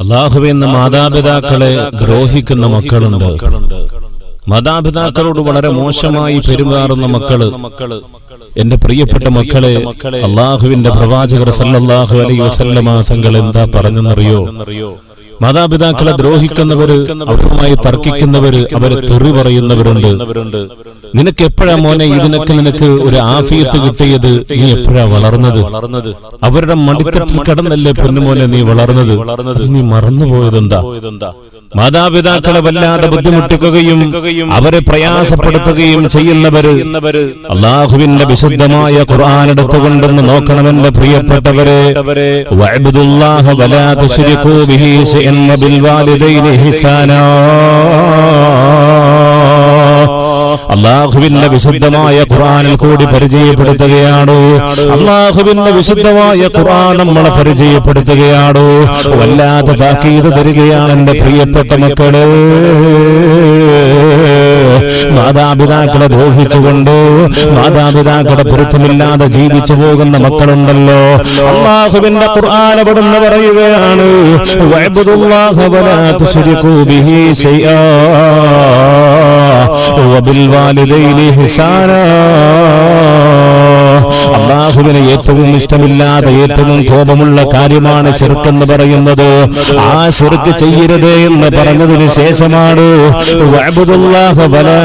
അള്ളാഹുവെന്ന മാതാപിതാക്കളെ ദ്രോഹിക്കുന്ന മക്കളുണ്ട്. മാതാപിതാക്കളോട് വളരെ മോശമായി പെരുമാറുന്ന മക്കൾ. എന്റെ പ്രിയപ്പെട്ട മക്കളെ അള്ളാഹുവിന്റെ പ്രവാചകർ സല്ലല്ലാഹു അലൈഹി വസല്ലമ തങ്ങൾ എന്താ പറഞ്ഞെന്നറിയോ? മാതാപിതാക്കളെ ദ്രോഹിക്കുന്നവര് അവരുമായി തർക്കിക്കുന്നവര് അവരെ തെറി പറയുന്നവരുണ്ട്. നിനക്ക് എപ്പോഴാ മോനെ ഇതിനൊക്കെ നിനക്ക് ഒരു ആഫിയത്ത് കിട്ടിയത് നീ എപ്പോഴാ വളർന്നത്? അവരുടെ മടിത്തട്ടിൽ കടന്നല്ലേ പൊന്നുമോനെ നീ വളർന്നത്? നീ മറന്നുപോയതെന്താ? മാതാപിതാക്കളെ വല്ലാതെ ബുദ്ധിമുട്ടിക്കുകയും അവരെ പ്രയാസപ്പെടുത്തുകയും ചെയ്യുന്നവര് അള്ളാഹുവിന്റെ വിശുദ്ധമായ ഖുർആൻ എടുത്തുകൊണ്ടെന്ന് നോക്കണമെന്ന് പ്രിയപ്പെട്ടവരെ വഅബ്ദുല്ലാഹ വലാ തുശ്രികൂ ബിഹി വബിൽ വാലിദൈനി അള്ളാഹുവിന്റെ വിശുദ്ധമായ ഖുറാനിൽ കൂടി പരിചയപ്പെടുത്തുകയാണ്? അള്ളാഹുവിന്റെ വിശുദ്ധമായ ഖുർആൻ നമ്മളെ പരിചയപ്പെടുത്തുകയാണ്? വല്ലാതെ താക്കീത് തരികയാണ് എന്റെ പ്രിയപ്പെട്ട മക്കൾ. മാതാപിതാക്കളെ ദ്രോഹിച്ചുകൊണ്ട് മാതാപിതാക്കളുടെ പൊരുത്തമില്ലാതെ ജീവിച്ചു പോകുന്ന മക്കളുണ്ടല്ലോ. അള്ളാഹുവിന്റെ ഖുർആൻ അവിടുന്ന് പറയുകയാണ് വഅബ്ദുല്ലാഹ വലാ തുശ്രികൂ ബിഹി ശൈആ. അള്ളാഹുവിന് ഏറ്റവും ഇഷ്ടമില്ലാതെ ഏറ്റവും കോപമുള്ള കാര്യമാണ് ചെറുക്കെന്ന് പറയുന്നത്. ആ ചെറുക്ക് ചെയ്യരുത് എന്ന് പറഞ്ഞതിന് ശേഷമാണ് വഅബ്ദുല്ലാഹ വലാ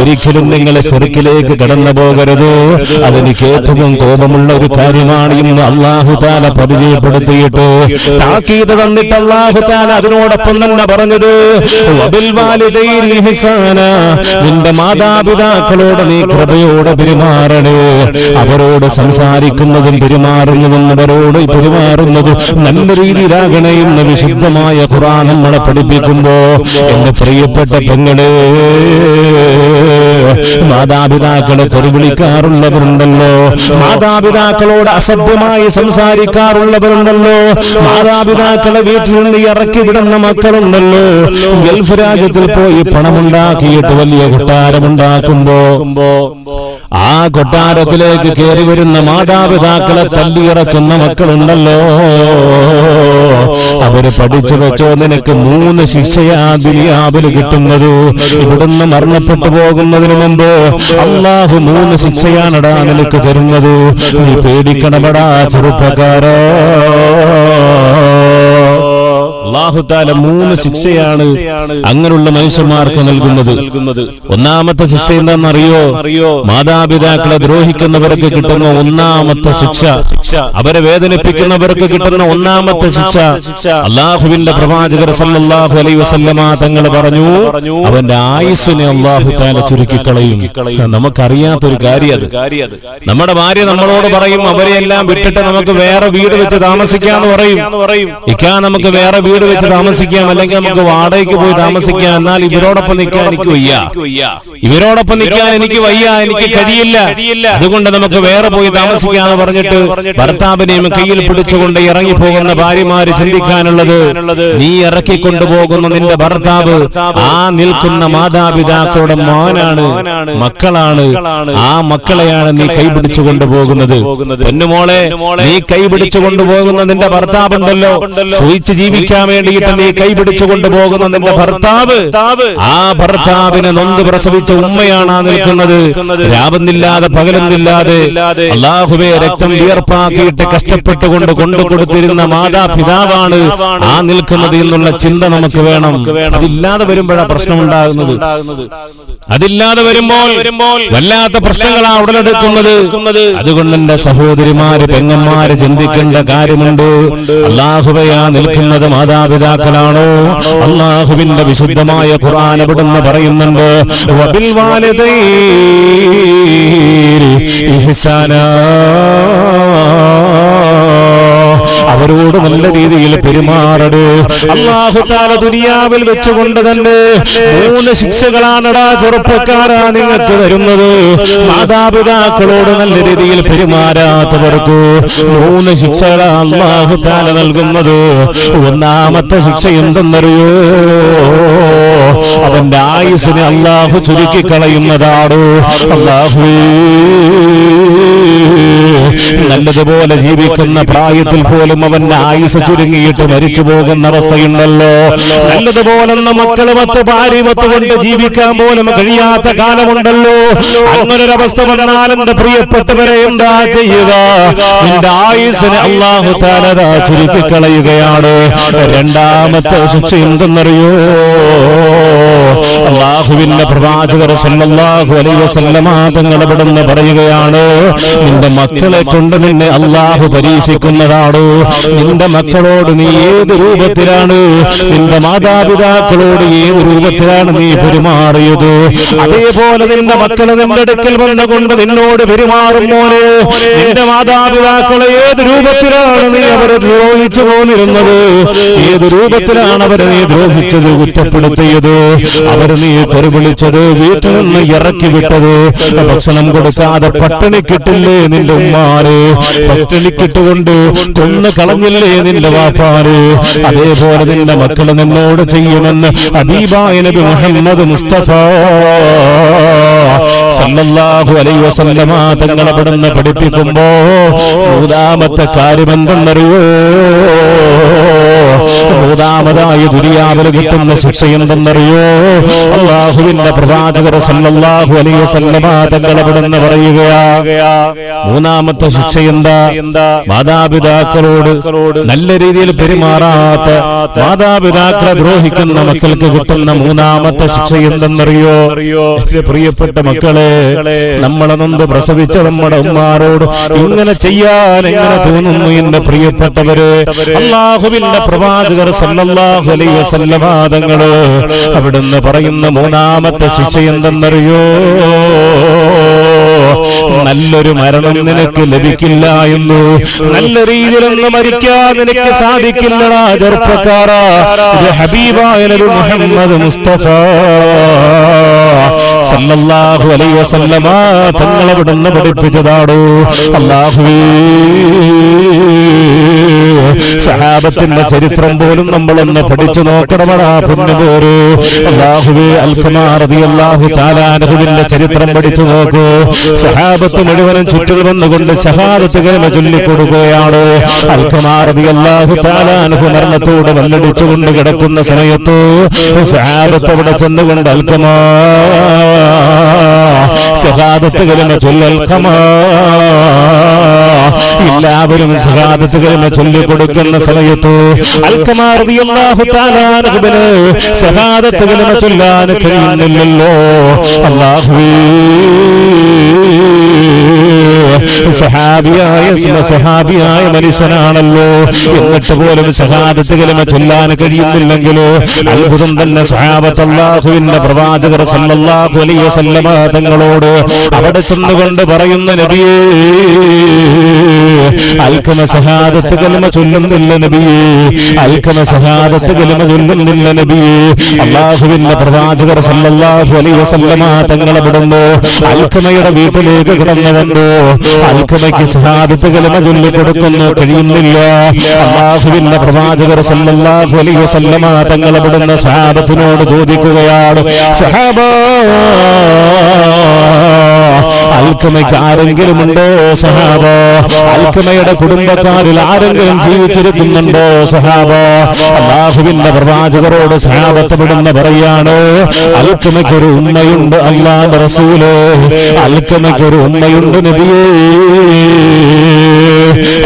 ഒരിക്കലും നിങ്ങളെ ചെറുക്കിലേക്ക് കടന്നു പോകരുത് അതെനിക്ക് ഏറ്റവും കോപമുള്ള ഒരു കാര്യമാണ് ഇന്ന് അള്ളാഹു താല പരിചയപ്പെടുത്തിയിട്ട്. താക്കീത് തന്നിട്ട് അള്ളാഹു താല അതിനോടൊപ്പം തന്നെ പറഞ്ഞത്. നിന്റെ മാതാപിതാക്കളോട് നീ കൃപയോടെ പെരുമാറണേ. അവരോട് സംസാരിക്കുന്നതും പെരുമാറുന്നതും അവരോട് പെരുമാറുന്നതും നല്ല രീതിയിലാകണേ എന്ന് വിശുദ്ധമായ ഖുറാൻ നമ്മളെ പഠിപ്പിക്കുമ്പോ. എന്റെ പ്രിയപ്പെട്ട പെങ്ങളെ മാതാപിതാക്കളെ തെറിവിളിക്കാറുള്ളവരുണ്ടല്ലോ മാതാപിതാക്കളോട് അസഭ്യമായി സംസാരിക്കാറുള്ളവരുണ്ടല്ലോ. മാതാപിതാക്കളെ വീട്ടിൽ നിന്ന് ഇറക്കി വിടുന്ന മക്കളുണ്ടല്ലോ. ഗൾഫ് രാജ്യത്തിൽ പോയി പണമുണ്ടാക്കിയിട്ട് വലിയ കൊട്ടാരമുണ്ടാക്കുമ്പോ ആ കൊട്ടാരത്തിലേക്ക് കയറി വരുന്ന മാതാപിതാക്കളെ തല്ലിയിറക്കുന്ന മക്കളുണ്ടല്ലോ. അവർ പഠിച്ചു വെച്ചോ നിനക്ക് മൂന്ന് ശിക്ഷയാ ദുനിയാവിൽ കിട്ടുന്നത്. ഇവിടുന്ന് മരണപ്പെട്ടു പോകുന്നതിന് മുമ്പ് അള്ളാഹു മൂന്ന് ശിക്ഷയാണടാ നിനക്ക് തരുന്നത്. നീ പേടിക്കണമടാ ചെറുപ്പക്കാരോ. അള്ളാഹുത്താല മൂന്ന് ശിക്ഷയാണ് അങ്ങനെയുള്ള മനുഷ്യന്മാർക്ക് നൽകുന്നത്. ഒന്നാമത്തെ ശിക്ഷ എന്താണെന്നറിയോ? മാതാപിതാക്കളെ ദ്രോഹിക്കുന്നവർക്ക് കിട്ടുന്ന ഒന്നാമത്തെ ശിക്ഷ. അവരെ വേദനിപ്പിക്കുന്നവർക്ക് കിട്ടുന്ന ഒന്നാമത്തെ ശിക്ഷ. അള്ളാഹുവിന്റെ പ്രവാചകർ സല്ലല്ലാഹു അലൈഹി വസല്ലമ തങ്ങൾ പറഞ്ഞു അവന്റെ ആയുസ്സിനെ അള്ളാഹു താല ചുരുക്കിക്കളയും. നമുക്കറിയാത്തൊരു കാര്യം നമ്മുടെ ഭാര്യ നമ്മളോട് പറയും അവരെയെല്ലാം വിട്ടിട്ട് നമുക്ക് വേറെ വീട് വെച്ച് താമസിക്കാന്ന് പറയും. ഇക്കാ നമുക്ക് വേറെ വീട് വെച്ച് താമസിക്കാം അല്ലെങ്കിൽ നമുക്ക് വാടകയ്ക്ക് പോയി താമസിക്കാം. എന്നാൽ ഇവരോടൊപ്പം നിൽക്കാൻ എനിക്ക് വയ്യ. ഇവരോടൊപ്പം നിൽക്കാൻ എനിക്ക് വയ്യ എനിക്ക് കഴിയില്ല. അതുകൊണ്ട് നമുക്ക് വേറെ പോയി താമസിക്കാന്ന് പറഞ്ഞിട്ട് ഭർത്താവിനെയും കയ്യിൽ പിടിച്ചുകൊണ്ട് ഇറങ്ങി പോകുന്ന ഭാര്യമാര് ചിന്തിക്കാനുള്ളത് നീ ഇറക്കി കൊണ്ടുപോകുന്ന നിന്റെ ഭർത്താവ് ആ നിൽക്കുന്ന മാതാപിതാക്കളുടെ മോനാണ് മക്കളാണ്. ആ മക്കളെയാണ് നീ കൈപിടിച്ചു കൊണ്ടുപോകുന്നത് പൊന്നുമോളെ നീ കൈപിടിച്ചു കൊണ്ടുപോകുന്ന നിന്റെ ഭർത്താവുണ്ടല്ലോ. സൂയിച്ച് ജീവിക്കാൻ വേണ്ടിയിട്ട് നീ കൈപിടിച്ചു കൊണ്ടുപോകുന്ന നിന്റെ ഭർത്താവ്. ആ ഭർത്താവിനെ നൊന്ത് പ്രസവിച്ച ഉമ്മയാണ് ആ നിൽക്കുന്നത്. രാവുന്നില്ലാതെ പകലൊന്നില്ലാതെ അള്ളാഹുബെ രക്തം വിയർപ്പാക്കിയിട്ട് കഷ്ടപ്പെട്ടുകൊണ്ട് കൊണ്ടുകൊടുത്തിരുന്ന മാതാപിതാവാണ് ആ നിൽക്കുന്നത് എന്നുള്ള ചിന്ത നമുക്ക് വേണം. അതില്ലാതെ വരുമ്പോഴാണ് പ്രശ്നമുണ്ടാകുന്നത് അതില്ലാതെ വരുമ്പോൾ വല്ലാത്ത പ്രശ്നങ്ങളാണ് ഉടലെടുക്കുന്നത്. അതുകൊണ്ട് എന്റെ സഹോദരിമാര് പെങ്ങന്മാര് ചിന്തിക്കേണ്ട കാര്യമുണ്ട്. അള്ളാഹുബയാ നിൽക്കുന്നത് മാതാപിതാക്കളാണോ? അള്ളാഹുവിന്റെ വിശുദ്ധമായ ഖുർആൻ എവിടുന്ന് പറയുന്നുണ്ട്? വബിൽ വാലിദൈ അവരോട് നല്ല രീതിയിൽ പെരുമാറട്. അള്ളാഹുത്താല ദുനിയാവിൽ വെച്ചുകൊണ്ട് തന്നെ മൂന്ന് ശിക്ഷകളാണടാ ചെറുപ്പക്കാരാ നിങ്ങൾക്ക് വരുന്നത്. മാതാപിതാക്കളോട് നല്ല രീതിയിൽ പെരുമാറാത്തവർക്ക് മൂന്ന് ശിക്ഷകളാ അള്ളാഹുത്താല നൽകുന്നത്. ഒന്നാമത്തെ ശിക്ഷ എന്തെന്നറിയോ? അവന്റെ ആയുസിനെ അള്ളാഹു ചുരുക്കി കളയുന്നതാണ് അള്ളാഹു നല്ലതുപോലെ ജീവിക്കുന്ന പ്രായത്തിൽ പോലും അവന്റെ ആയുസ് ചുരുങ്ങിയിട്ട് മരിച്ചു പോകുന്ന അവസ്ഥയുണ്ടല്ലോ. നല്ലതുപോലെ മക്കൾ മക്കൾ മത്ത് ഭാര്യ മത്ത് കൊണ്ട് ജീവിക്കാൻ പോലും കഴിയാത്ത കാലമുണ്ടല്ലോ. അങ്ങനൊരവസ്ഥ വന്നാൽ എന്റെ പ്രിയപ്പെട്ടവരെ എന്താ ചെയ്യുക? എന്റെ ആയുസിനെ അള്ളാഹു താലത ചുരുക്കി കളയുകയാണ് രണ്ടാമത്തെ ശിക്ഷ എന്തെന്നറിയോ? അള്ളാഹുവിന്റെ പ്രവാചകർ സല്ലല്ലാഹു അലൈഹി വസല്ലമ തങ്ങൾ ഇവിടുന്ന് പറയുകയാണ് നിന്റെ മക്കളെ കൊണ്ട് നിന്നെ അള്ളാഹു പരീക്ഷിക്കുന്നതാണ്? നിന്റെ മക്കളോട് നീ ഏത് രൂപത്തിലാണ്? നിന്റെ മാതാപിതാക്കളോട് ഏത് രൂപത്തിലാണ് നീ പെരുമാറിയത്? അതേപോലെ നിന്റെ മക്കളെ നിന്റെ അടുക്കൽ വന്നുകൊണ്ട് നിന്നോട് പെരുമാറും മോനെ. നിന്റെ മാതാപിതാക്കളെ ഏത് രൂപത്തിലാണ് നീ അവരെ ദ്രോഹിച്ചു പോന്നിരുന്നത്? ഏത് രൂപത്തിലാണ് അവരെ നീ ദ്രോഹിച്ചത് കുറ്റപ്പെടുത്തിയത്? അവർ നീ തെരുവിളിച്ചത് വീട്ടിൽ നിന്ന് ഇറക്കി വിട്ടത്. ഭക്ഷണം കൊടുക്കാതെ പട്ടിണി കിട്ടില്ലേ നിന്റെ ഉമ്മാര്? പട്ടിണിക്കിട്ടുകൊണ്ട് കൊന്നു കളഞ്ഞില്ലേ നിന്റെ വാപ്പാര്? അതേപോലെ നിന്റെ മക്കൾ നിന്നോട് ചെയ്യുമെന്ന് അബീബായ നബി മുഹമ്മദ് മുസ്തഫ സല്ലല്ലാഹു അലൈഹി വസല്ലമ തങ്ങളെ പഠിപ്പിക്കുമ്പോ മൂന്നാമത്തെ കാര്യം എന്തെന്നറിയോ? മൂന്നാമതായി ദുരിയാവിൽ കിട്ടുന്ന ശിക്ഷ എന്തെന്നറിയോ അള്ളാഹുവിന്റെ പ്രവാചകർ സല്ലല്ലാഹു അലൈഹി വസല്ലമ തങ്ങൾ പറയുകയാ മൂന്നാമത്തെ ശിക്ഷ എന്താ മാതാപിതാക്കളോട് നല്ല രീതിയിൽ പെരുമാറാത്ത മാതാപിതാക്കളെ ദ്രോഹിക്കുന്ന മക്കൾക്ക് കിട്ടുന്ന മൂന്നാമത്തെ ശിക്ഷ എന്തെന്നറിയോ പ്രിയപ്പെട്ട മക്കളെ നമ്മളെ നൊന്ത് പ്രസവിച്ച നമ്മുടെ ഉമ്മാരോട് ഇങ്ങനെ ചെയ്യാൻ എങ്ങനെ തോന്നുന്നു എന്റെ പ്രിയപ്പെട്ടവര്? അള്ളാഹുവിന്റെ പ്രവാചകർ സല്ലല്ലാഹു അലൈഹി വസല്ലമ അവിടുന്ന് പറയുന്ന മൂന്നാമത്തെ ശിക്ഷ എന്തെന്നറിയോ? നല്ലൊരു മരണം നിനക്ക് ലഭിക്കില്ല എന്നു. നല്ല രീതിയിലൊന്നും മരിക്കാൻ നിനക്ക് സാധിക്കില്ലടാ ചെറുപ്പക്കാരാ. ഹബീബായ മുഹമ്മദ് മുസ്തഫ. സല്ലല്ലാഹു അലൈഹി വസല്ലമ തങ്ങൾ അവിടുന്ന് പഠിപ്പിച്ചതാടോ. അല്ലാഹുവേ. സഹാബത്തിന്റെ ചരിത്രം പോലും നമ്മളൊന്ന് പഠിച്ചു നോക്കണമടാ അല്ലാഹുവേ അൽഖമാർ റളിയല്ലാഹു തആല ചരിത്രം പഠിച്ചു നോക്കൂ. സഹാബത്ത് മുഴുവനും ചുറ്റിൽ വന്നുകൊണ്ട് സഹാബത്ത് കലിമ ചൊല്ലിക്കൊടുക്കുകയാണ് റളിയല്ലാഹു തആല അൻഹു മരണത്തോട് വല്ലടിച്ചുകൊണ്ട് കിടക്കുന്ന സമയത്ത് സഹാബത്ത് അവിടെ ചെന്നുകൊണ്ട് അൽഖമാ ഷഹാദത്ത് കലിമ ചൊല്ലൽഖമാ എല്ലാവരും സഹാദത്തുകളെ ചൊല്ലി കൊടുക്കുന്ന സമയത്ത് അൽഖമാർ സഹാദത്തുകളെ ചൊല്ലാൻ കഴിയുന്നില്ലല്ലോ. അല്ലാഹുവേ സഹാബിയായ സഹാബിയായ മനുഷ്യനാണല്ലോ. എന്നിട്ട് പോലും സഹാദത്ത് കലിമ ചൊല്ലാൻ കഴിയുന്നില്ലെങ്കിലോ അത്ഭുതം തന്നെ സഹാബത്തല്ലാഹുവിന്റെ പ്രവാചകർ സല്ലല്ലാഹു അലൈഹി വസല്ലമ തങ്ങളോട് അവിടെ ചെന്നുകൊണ്ട് പറയുന്ന നബിയേ അൽക്കമ സഹാദത്ത് കലമ ചൊല്ലുന്നില്ല നബിയേ. അൽക്കമ സഹാദത്ത് കലമ ചൊല്ലുന്നില്ല നബിയേ. അള്ളാഹുവിന്റെ പ്രവാചകർ സല്ലല്ലാഹു അലൈഹി വസല്ലമ തങ്ങളെ വിടുന്നു. അൽക്കമയുടെ വീട്ടിലേക്ക് കിടന്നു വന്നു. അൽക്കമയ്ക്ക് സഹാദത്ത് കലമ ചൊല്ലി കൊടുക്കുന്നു കഴിയുന്നില്ല. അള്ളാഹുവിന്റെ പ്രവാചകർ സല്ലല്ലാഹു അലൈഹി വസല്ലമ തങ്ങളെ വിടുന്ന. സഹാബത്തിനോട് ചോദിക്കുകയാണ് സഹാബ അൽക്കമയ്ക്ക് ആരെങ്കിലും ഉണ്ടോ സഹാബ? അൽക്കമയുടെ കുടുംബക്കാരിൽ ആരെങ്കിലും ജീവിച്ചിരിക്കുന്നുണ്ടോ സഹാബ? അള്ളാഹുവിന്റെ പ്രവാചകരോട് സഹാബത്ത് വിടുന്ന പറയാണ് അൽക്കമയ്ക്കൊരു ഉമ്മയുണ്ട് അള്ളാന്റെ റസൂൽ. അൽക്കമയ്ക്കൊരു ഉമ്മയുണ്ട് നബിയേ.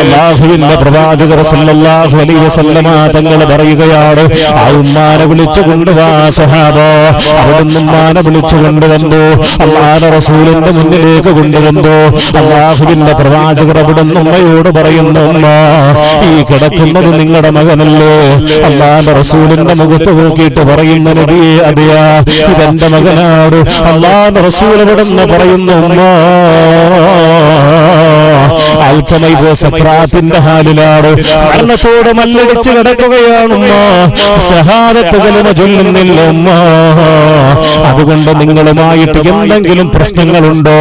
അള്ളാഹുവിന്റെ പ്രവാചകർ സല്ലല്ലാഹു അലൈഹി വസല്ലമ തങ്ങൾ പറയുകയാണ് ആ ഉമ്മാനെ വിളിച്ചു കൊണ്ടുവാ സഹാബ. അവിടുന്ന് ഉമ്മാനെ വിളിച്ചു കൊണ്ടുവന്നു. അള്ളാഹ റസൂലിന്റെ മുന്നിലേക്ക് കൊണ്ടുവന്നു. അള്ളാഹുവിന്റെ പ്രവാചകർ അവിടുന്ന് ഉമ്മയോട് പറയുന്നു ഉമ്മ ഈ കിടക്കുന്നത് നിങ്ങളുടെ മകനല്ലേ? അള്ളാഹ റസൂലിന്റെ മുഖത്ത് നോക്കിയിട്ട് പറയുന്ന നബിയെ അതെയാ ഇതെന്റെ മകനാട് അള്ളാഹ റസൂൽ അവിടുന്ന് പറയുന്നു ഉമ്മ സക്രാത്തിന്റെ ഹാലിലാണ്. മരണത്തോട് മല്ലടിച്ച് കിടക്കുകയാണ് ഉമ്മ. ഷഹാദത്ത് കലിമ ചൊല്ലുന്നില്ല അതുകൊണ്ട് നിങ്ങളുമായിട്ട് എന്തെങ്കിലും പ്രശ്നങ്ങളുണ്ടോ?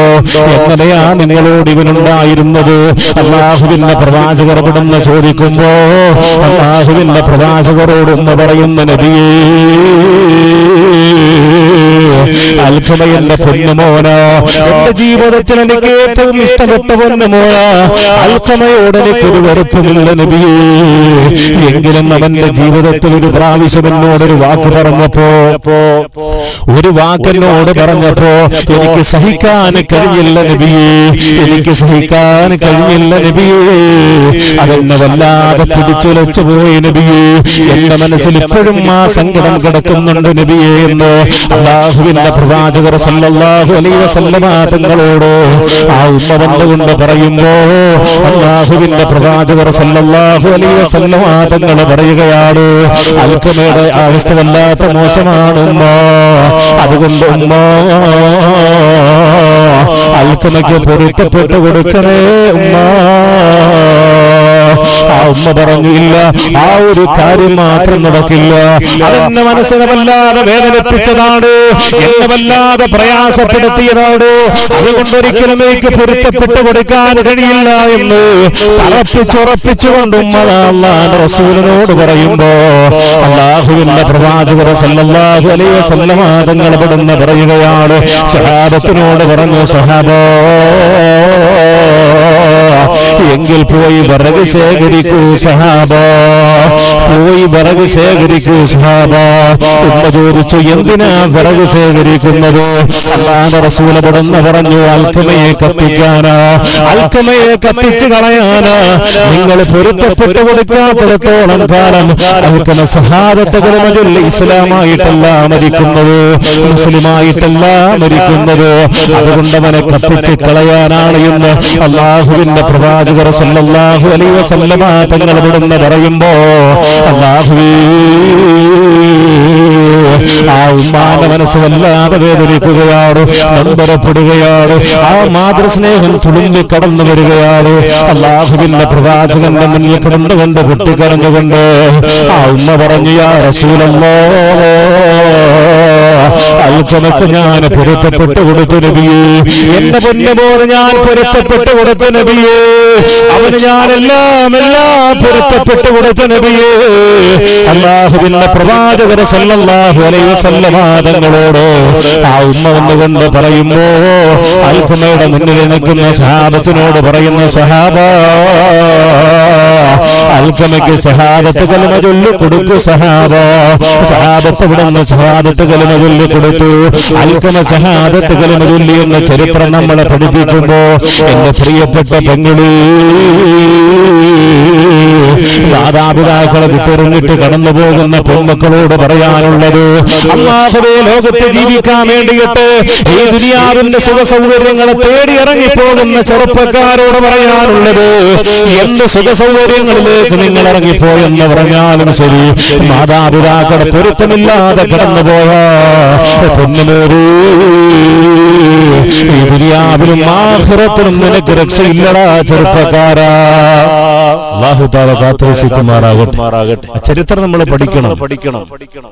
എങ്ങനെയാ നിങ്ങളോട് ഇവനുണ്ടായിരുന്നത്? അള്ളാഹുവിന്റെ പ്രവാചകർ ഇവിടുന്ന് ചോദിക്കുമ്പോ അള്ളാഹുവിന്റെ പ്രവാചകരോടൊന്ന് പറയുന്ന നബിയേ അൽഖമയന്റെ പൊന്നുമോനോ എന്റെ ജീവിതത്തിൽ എനിക്ക് ഏറ്റവും ഇഷ്ടപ്പെട്ട പൊന്നുമോനാ അൽഖമയോട് എനിക്കൊരു വെറുപ്പുമില്ല നബിയേ. എങ്കിലും അവന്റെ ജീവിതത്തിൽ ഒരു പ്രാവശ്യം എന്നോടൊരു വാക്ക് പറഞ്ഞപ്പോ ഒരു വാക്കെന്നോട് പറഞ്ഞപ്പോ എനിക്ക് സഹിക്കാൻ കഴിയില്ല നബിയേ. എനിക്ക് സഹിക്കാൻ കഴിയില്ല നബിയേ. അതെന്നെ വല്ലാതെ പിടിച്ചുലച്ചു പോയി നബിയേ. എന്റെ മനസ്സിൽ ഇപ്പോഴും ആ സങ്കടം കിടക്കുന്നുണ്ട് നബിയേ എന്ന് അള്ളാഹുവിന്റെ പ്രവാചകർ സല്ലല്ലാഹു അലൈഹി വസല്ലമ തങ്ങളോട് ആ ഉമ്മ വന്നുകൊണ്ട് പറയുമ്പോ അള്ളാഹുവിന്റെ പ്രവാചകർ സല്ലല്ലാഹു അലൈഹി വസല്ലമ തങ്ങൾ പറയുകയാണ് അൽക്കമയുടെ അവസ്ഥ വല്ലാത്ത മോശമാണ് ഉമ്മ. അതുകൊണ്ട് ഉമ്മ അൽക്കമയ്ക്ക് പൊരുത്തപ്പെട്ടു കൊടുക്കണേ ഉമ്മ. ആ ഉമ്മ പറഞ്ഞു ഇല്ല ആ ഒരു കാര്യം മാത്രം നടക്കില്ല. അതെന്നെ മനസ്സിനെ വല്ലാതെ വേദനിപ്പിച്ചതാണ് എന്നെ വല്ലാതെ പ്രയാസപ്പെടുത്തിയതാണ്. അതുകൊണ്ടൊരിക്കലും എനിക്ക് പൊരുത്തപ്പെട്ട് കൊടുക്കാൻ കഴിയില്ല എന്ന് തറപ്പിച്ചുറപ്പിച്ചുകൊണ്ട് റസൂലിനോട് പറയുമ്പോ അള്ളാഹുവിന്റെ പ്രവാചകർ സല്ലല്ലാഹു അലൈഹി വസല്ലമ ഇവിടുന്ന് പറയുകയാണ് സഹാബത്തിനോട് പറഞ്ഞു സഹാബോ എങ്കിൽ പോയി വിറക് ശേഖരിക്കൂ സഹാബ. പോയി വിറക് ശേഖരിക്കൂ സഹാബ. ഉമ്മ ചോദിച്ചു എന്തിനാ വിറക് ശേഖരിക്കുന്നത്? റസൂലപ്പെടുന്ന പറഞ്ഞു അൽക്കമയെ കത്തിക്കാനാ. അൽക്കമയെ കത്തിച്ചു കളയാനാ. നിങ്ങൾ പൊരുത്തപ്പെട്ടു കൊടുക്കാത്തിടത്തോളം കാലം അൽക്കമ സഹാദത്തുകളും ഇസ്ലാമായിട്ടല്ല മരിക്കുന്നത്. മുസ്ലിമായിട്ടല്ല മരിക്കുന്നത്. അതുകൊണ്ട് അവനെ കത്തിച്ച് കളയാനാണ് എന്ന് അള്ളാഹുവിന്റെ സല്ലല്ലാഹു അലൈഹി വസല്ലമ തങ്ങൾ ഇവിടുന്ന് പറയുമ്പോ അല്ലാഹുവേ ആ ഉമ്മാന്റെ മനസ്സ് വല്ലാതെ വേദനിക്കുകയാണ് നമ്പരപ്പെടുകയാണ് ആ മാതൃസ്നേഹം തുളുമ്പി കടന്നു വരികയാണ്. അള്ളാഹുവിന്റെ പ്രവാചകന്റെ മുന്നിൽ കിടന്നുകൊണ്ട് പൊട്ടിക്കരഞ്ഞുകൊണ്ട് ആ ഉമ്മ പറഞ്ഞു യാ റസൂലല്ലോ അൽക്കമക്ക് ഞാൻ പൊരുത്തപ്പെട്ട് കൊടുത്തു നബിയേ. എന്റെ പൊന്നു പോലെ ഞാൻ പൊരുത്തപ്പെട്ട് കൊടുത്തു നബിയേ. അവന് ഞാൻ എല്ലാം എല്ലാം പൊരുത്തപ്പെട്ട് കൊടുത്തു നബിയേ. അള്ളാഹുവിന്റെ പ്രവാചകര സല്ലല്ലാഹു അലൈഹി സല്ലവാദങ്ങളോട് ആ ഉമ്മ വന്നുകൊണ്ട് പറയുമ്പോ അൽഖമയുടെ മുന്നിൽ നിൽക്കുന്ന സഹാബത്തിനോട് പറയുന്ന സഹാബ അൽഖമയ്ക്ക് സഹാബത്ത് കലമ ചൊല്ലി കൊടുക്കു സഹാബ. സഹാബത്ത് ഇവിടെ സഹാബത്ത് കലമ ചൊല്ലി കൊടുത്തു. അൽക്കമ സഹാബത്ത് കലമ ചൊല്ലി എന്ന ചരിത്രം നമ്മളെ പഠിപ്പിക്കുമ്പോ എന്റെ പ്രിയപ്പെട്ട പെങ്ങളീ. മാതാപിതാക്കളെ വിട്ടെറിഞ്ഞിട്ട് കടന്നു പോകുന്ന പൊന്മക്കളോട് പറയാനുള്ളത് അള്ളാഹുവേ ലോകത്തെ ജീവിക്കാൻ വേണ്ടിയിട്ട് ഈ ദുനിയാവിന്റെ സുഖ സൗകര്യങ്ങളെ തേടി ഇറങ്ങിപ്പോകുന്ന ചെറുപ്പക്കാരോട് പറയാനുള്ളത് എന്ത് സുഖ സൗകര്യങ്ങളിലേക്ക് നിങ്ങൾ ഇറങ്ങിപ്പോയെന്ന് പറഞ്ഞാലും ശരി മാതാപിതാക്കളെ പൊരുത്തമില്ലാതെ കടന്നുപോയ പൊന്നുമേറി ഈ ദുനിയാവിലും ആഹ്റത്തിലും നിനക്ക് രക്ഷയില്ലടാ ചെറുപ്പക്കാരാ. അള്ളാഹു കാത്തുരക്ഷിക്കുമാറാകട്ടെ ചരിത്രം നമ്മൾ പഠിക്കണം പഠിക്കണം പഠിക്കണം